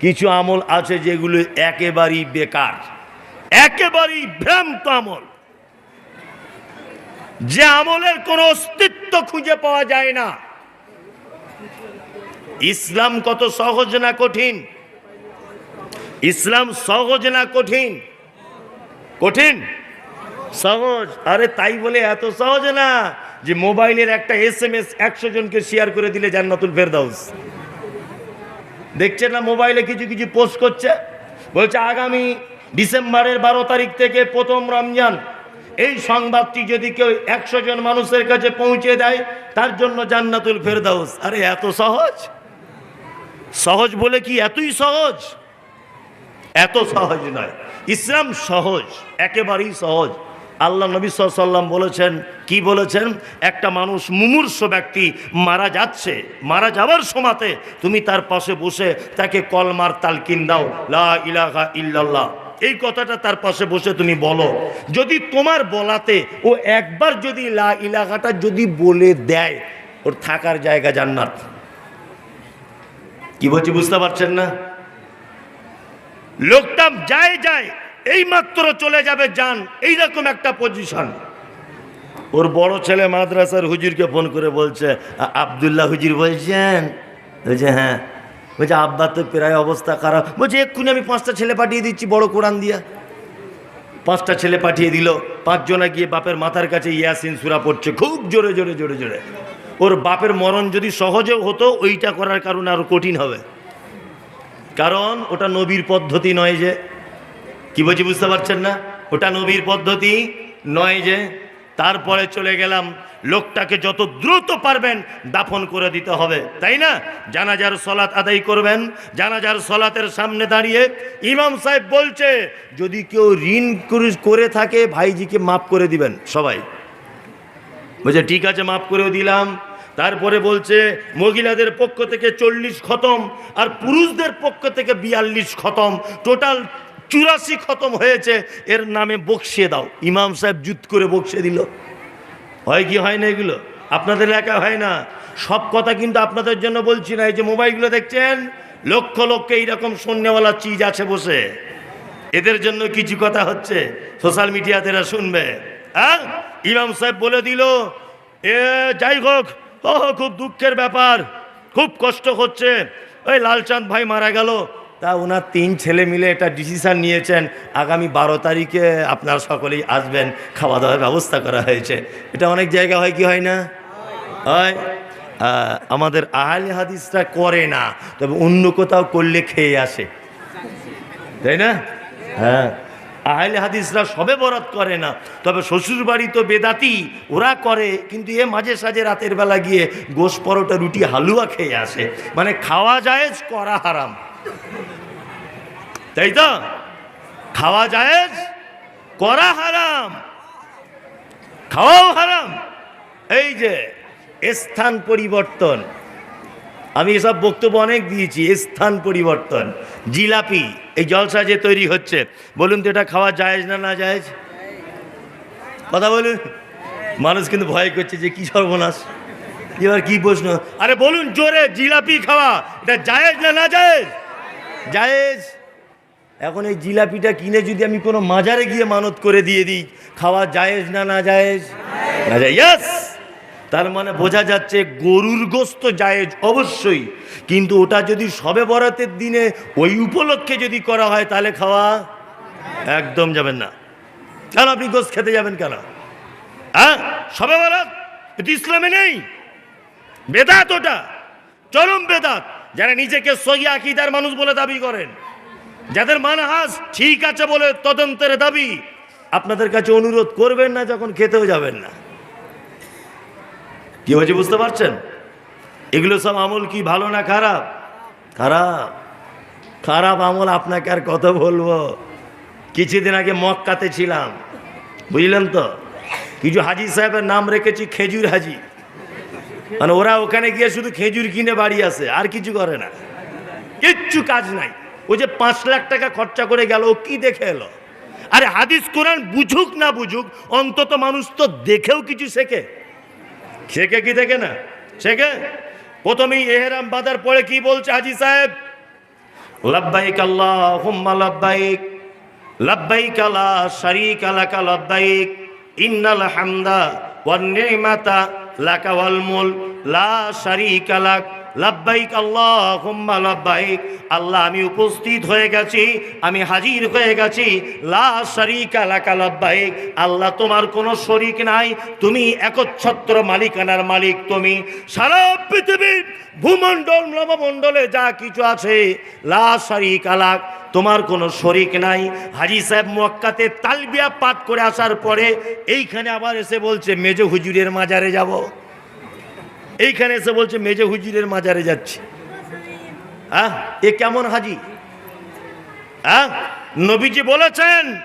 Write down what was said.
কিছু আমল আছে যেগুলো একেবারেই বেকার, একেবারেই ভ্রান্ত আমল। যে আমলের কোনো অস্তিত্ব খুঁজে পাওয়া যায় না। ইসলাম কত সহজ না কঠিন? ইসলাম সহজ না কঠিন? কঠিন? সহজ। আরে তাই বলে এত সহজ না যে মোবাইলের একটা এস এম এস একশো জনকে শেয়ার করে দিলে জান্নাতুল ফেরদাউস। দেখছেন না মোবাইলে কিছু কিছু পোস্ট করছে? বলছে, আগামী ডিসেম্বরের বারো তারিখ থেকে প্রথম রমজান। এই সংবাদটি যদি কেউ একশো জন মানুষের কাছে পৌঁছে দেয়, তার জন্য জান্নাতুল ফেরদাউস। আরে, এত সহজ? সহজ বলে কি এতই সহজ? এত সহজ নয়। ইসলাম সহজ, একেবারেই সহজ। আল্লাহ নবী সাল্লাম বলেছেন, কি বলেছেন? একটা মানুষ মুমূর্ষ ব্যক্তি মারা যাচ্ছে, মারা যাওয়ার সময়তে তুমি তার পাশে বসে তাকে কলমার তালকিন দাও, লা ইলাহা ইল্লাল্লাহ। এই কথাটা তার পাশে বসে তুমি বলো। যদি তোমার বলাতে ও একবার যদি লা ইলাহাটা যদি বলে দেয়, ওর থাকার জায়গা জান্নাত। কি বলছি বুঝতে পারছেন না? লোকটা যায় যায়। এই মাত্র চলে যাবে যান, এইরকম একটা পজিশন ওর বড় ছেলে মাদ্রাসার হুজুরকে ফোন করে বলছে, "আ- আব্দুল্লাহ হুজুর বলছেন? বলছে হ্যাঁ। বলছে, আব্বা তো প্রায় অবস্থা খারাপ। বলছে, এক্ষুনি আমি পাঁচটা ছেলে পাঠিয়ে দিচ্ছি, বড় কোরআন দিয়া। পাঁচটা ছেলে পাঠিয়ে দিল। পাঁচজনা গিয়ে বাপের মাথার কাছে ইয়াসিন সুরা পড়ছে, খুব জোরে জোরে জোরে জোরে। ওর বাপের মরণ যদি সহজেও হতো, ওইটা করার কারণে আরও কঠিন হবে। কারণ ওটা নবীর পদ্ধতি নয় যে কি বলছি বুঝতে পারছেন না? ওটা নবীর পদ্ধতি, নয় যে তারপরে চলে গেলাম, লোকটাকে যত দ্রুত পারবেন দাফন করে দিতে হবে, তাই না? জানাজার সলাত আদায় করবেন, জানাজার সলাতের সামনে দাঁড়িয়ে ইমাম সাহেব বলছে, যদি কেউ ঋণ করে- থাকে, ভাইজিকে মাফ করে দিবেন, সবাই। বলছে, ঠিক আছে, মাফ করেও দিলাম। তারপরে বলছে, মহিলাদের পক্ষ থেকে চল্লিশ খতম আর পুরুষদের পক্ষ থেকে বিয়াল্লিশ খতম। টোটাল চুরাশি খতম হয়েছে, এর নামে বকশিয়ে দাও। ইমাম সাহেব জুত করে বকশিয়ে দিল। হয় কি, হয় না এগুলো? আপনাদের এলাকা হয় না। সব কথা কিন্তু আপনাদের জন্য বলছি না। এই যে মোবাইলগুলো দেখছেন, লক্ষ লক্ষ এইরকম শূন্যওয়ালা চিজ আছে বসে। এদের জন্য কিছু কথা হচ্ছে। সোশ্যাল মিডিয়াতে এরা শুনবে। হ্যাঁ? ইমাম সাহেব বলে দিল, এ, যাই হোক ও খুব দুঃখের ব্যাপার। খুব কষ্ট হচ্ছে। ওই লালচাঁদ ভাই মারা গেল। তা ওনার তিন ছেলে মিলে এটা ডিসিশান নিয়েছেন, আগামী বারো তারিখে আপনারা সকলেই আসবেন খাওয়া দাওয়ার ব্যবস্থা করা হয়েছে। এটা অনেক জায়গা হয় কি হয় না? হয়। আমাদের আহলে হাদিসরা করে না, তবে অন্য কোথাও করলে খেয়ে আসে। তাই না? হ্যাঁ। আহলে হাদিসরা সবে বরাত করে না, তবে শ্বশুর বাড়ি তো বেদাতি, ওরা করে, কিন্তু এ মাঝে সাঝে রাতের বেলা গিয়ে গোশ পরোটা, রুটি, হালুয়া খেয়ে আসে। মানে খাওয়া যায় করা হারাম। তাই তো? খাওয়া যায় করা হারাম। খাওয়াও হারাম। এই যে, স্থান পরিবর্তন। আমি এসব বক্তব্য অনেক দিয়েছি, স্থান পরিবর্তন। জিলাপি, এই জলসা যে তৈরি হচ্ছে, বলুন তো এটা খাওয়া যায় না না যায় কথা বলুন। মানুষ কিন্তু ভয় করছে যে কি সর্বনাশ। এবার কি প্রশ্ন? আরে বলুন জোরে, জিলাপি খাওয়া, এটা জায়েজ না না জায়েজ? জায়েজ। এখন এই জিলাপিটা কিনে যদি আমি কোনো মাজারে গিয়ে মানত করে দিয়ে দিই, খাওয়া জায়েজ না না জায়েজ? না ইয়াস তার মানে বোঝা যাচ্ছে গরুর গোস্ত জায়েজ অবশ্যই, কিন্তু ওটা যদি সবে বরাতের দিনে ওই উপলক্ষে যদি করা হয়, তাহলে খাওয়া একদম যাবেন না। কেন আপনি গোস্ত খেতে যাবেন কেন? হ্যাঁ? সবে বরাত? এটা ইসলামে নেই। বেদাত ওটা, চরম বেদাত। যারা নিজেকে সহি আকিদার মানুষ বলে দাবি করেন যাদের মানহাজ ঠিক আছে বলে তদন্তের দাবি, আপনাদের কাছে অনুরোধ করবেন না যখন খেতেও যাবেন না। কি হয়েছে বুঝতে পারছেন? এগুলো সব আমল কি ভালো না খারাপ? খারাপ। খারাপ আমল আপনাকে আর কত বলব? কিছুদিন আগে মক্কাতে ছিলাম। বুঝলেন তো? কিছু হাজি সাহেবের নাম রেখেছি, খেজুর হাজি। মানে ওরা ওখানে গিয়ে শুধু খেজুর কিনে বাড়ি আসে, আর কিছু করে না। কিচ্ছু কাজ নাই। ও যে পাঁচ লাখ টাকা খরচা করে গেল, ও কি দেখে এলো? আরে হাদিস কোরআন বুঝুক না বুঝুক, অন্তত মানুষ তো দেখেও কিছু শেখে। শেখে কি দেখে না? শেখে? প্রথমেই এহেরাম বাদার পরে কি বলছে হাজি সাহেব? লব্বাইক আল্লাহুম্মা লব্বাইক লব্বাইক লা শারীকা লাকা লব্বাইক, ইন্নাল হামদা ওয়ান নি'মাতা লাকা ওয়াল মুল লা শারীকা লাক লব্বাইক, আল্লাহুম্মা লব্বাইক। আল্লাহ, আমি উপস্থিত হয়ে গেছি, আমি হাজির হয়ে গেছি। লা শারীকা লাকা আল্লাহ, তোমার কোনো শরিক নাই। তুমি একচ্ছত্র মালিকানার মালিক তুমি। সারা পৃথিবীর ভূমণ্ডল নবমণ্ডলে যা কিছু আছে, লা শারীকা লাক। তোমার কোনো শরিক নাই। হাজি সাহেব মক্কাতে তালবিয়া পাঠ করে আসার পরে এইখানে আবার এসে বলছে, মেজ হুজুরের মাজারে যাব। এইখানে এসে বলছে মেজে হুজিরের মাজারে যাচ্ছে। আহ এ কেমন হাজি? আহ নবীজি বলেছেন